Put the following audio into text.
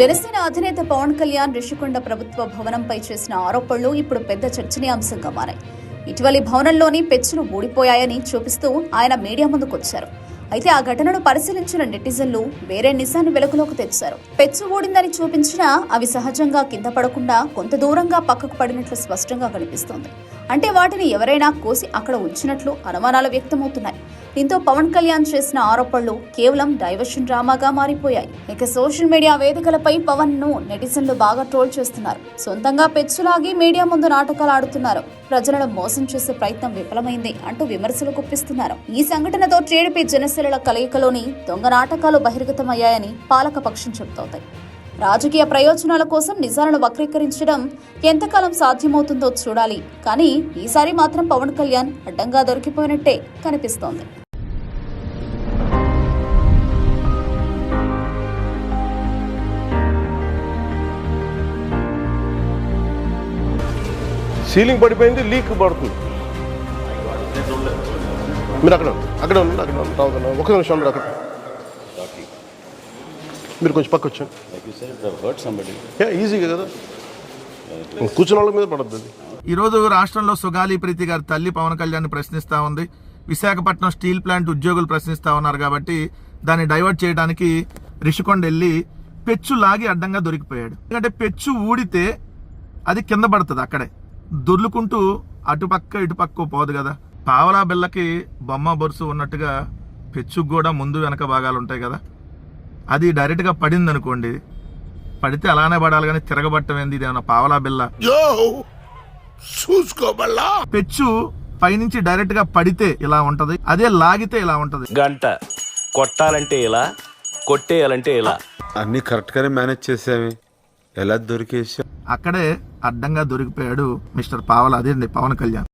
జనసేన అధినేత పవన్ కళ్యాణ్ రిషికొండ ప్రభుత్వ భవనంపై చేసిన ఆరోపణలు ఇప్పుడు పెద్ద చర్చనీయాంశంగా మారాయి. ఇటీవలి భవనంలోని పెచ్చులు ఊడిపోయాయని చూపిస్తూ ఆయన మీడియా ముందుకొచ్చారు. అయితే ఆ ఘటనను పరిశీలించిన నెటిజన్లు వేరే నిజాన్ని వెలుగులోకి తెచ్చారు. పెచ్చు ఓడిందని చూపించినా అవి సహజంగా కింద పడకుండా కొంత దూరంగా పక్కకు పడినట్లు స్పష్టంగా కనిపిస్తోంది. అంటే వాటిని ఎవరైనా కోసి అక్కడ ఉంచినట్లు అనుమానాలు వ్యక్తమవుతున్నాయి. దీంతో పవన్ కళ్యాణ్ చేసిన ఆరోపణలు కేవలం డైవర్షన్ డ్రామాగా మారిపోయాయి. ఇక సోషల్ మీడియా వేదికలపై పవన్ను నెటిజన్లు బాగా ట్రోల్ చేస్తున్నారు. సొంతంగా పెచ్చులాగి మీడియా ముందు నాటకాలు ఆడుతున్నారు. ప్రజలను మోసం చేసే ప్రయత్నం విఫలమైంది అంటూ విమర్శలు గుప్పిస్తున్నారు ఈ సంఘటనతో టీడీపీ జనసేనల కలయికలోని దొంగ నాటకాలు బహిర్గతమయ్యాయని పాలక పక్షం చెబుతోంది. రాజకీయ ప్రయోజనాల కోసం నిజాలను వక్రీకరించడం ఎంతకాలం సాధ్యమవుతుందో చూడాలి. కానీ ఈసారి మాత్రం పవన్ కళ్యాణ్ అడ్డంగా దొరికిపోయినట్టే కనిపిస్తోంది. సీలింగ్ పడిపోయింది లీక్ పడుతుంది. మీరు అక్కడ. అక్కడ ఉండండి అక్కడ ఉండండి. ఒక నిమిషం ఉండండి అక్కడ. మీరు కొంచెం పక్క వచ్చాను. ఈజీగా కదా. కూర్చున్న వాళ్ళ మీద పడద్దు అది. ఈరోజు రాష్ట్రంలో సుగాలి ప్రీతి గారి తల్లి పవన్ కళ్యాణ్ ప్రశ్నిస్తా ఉంది. విశాఖపట్నం స్టీల్ ప్లాంట్ ఉద్యోగులు ప్రశ్నిస్తా ఉన్నారు కాబట్టి దాన్ని డైవర్ట్ చేయడానికి రిషికొండ వెళ్ళి పెచ్చు లాగి అడ్డంగా దొరికిపోయాడు. ఎందుకంటే పెచ్చు ఊడితే అది కింద పడుతుంది అక్కడే. దొర్లుకుంటూ అటుపక్క ఇటుపక్క పోదు కదా. పావలా బిళ్ళకి బొమ్మ బొరుసు ఉన్నట్టుగా పెచ్చుకు కూడా ముందు వెనక భాగాలు ఉంటాయి కదా. అది డైరెక్ట్గా పడింది అనుకోండి పడితే అలానే పడాలి కానీ తిరగబట్టం ఏంది? ఇది ఏమన్నా పావలా బిళ్ళ? చూసుకోబల్లా పెచ్చు పైనుంచి డైరెక్ట్గా పడితే ఇలా ఉంటది అదే లాగితే ఇలా ఉంటది. గంట కొట్టాలంటే ఇలా కొట్టేయాలంటే ఇలా. అన్ని కరెక్ట్ గానే మేనేజ్ చేసామే ఎలా దొరికేసా అక్కడే అడ్డంగా దొరికిపోయాడు మిస్టర్ పావల అదే పవన్ కళ్యాణ్.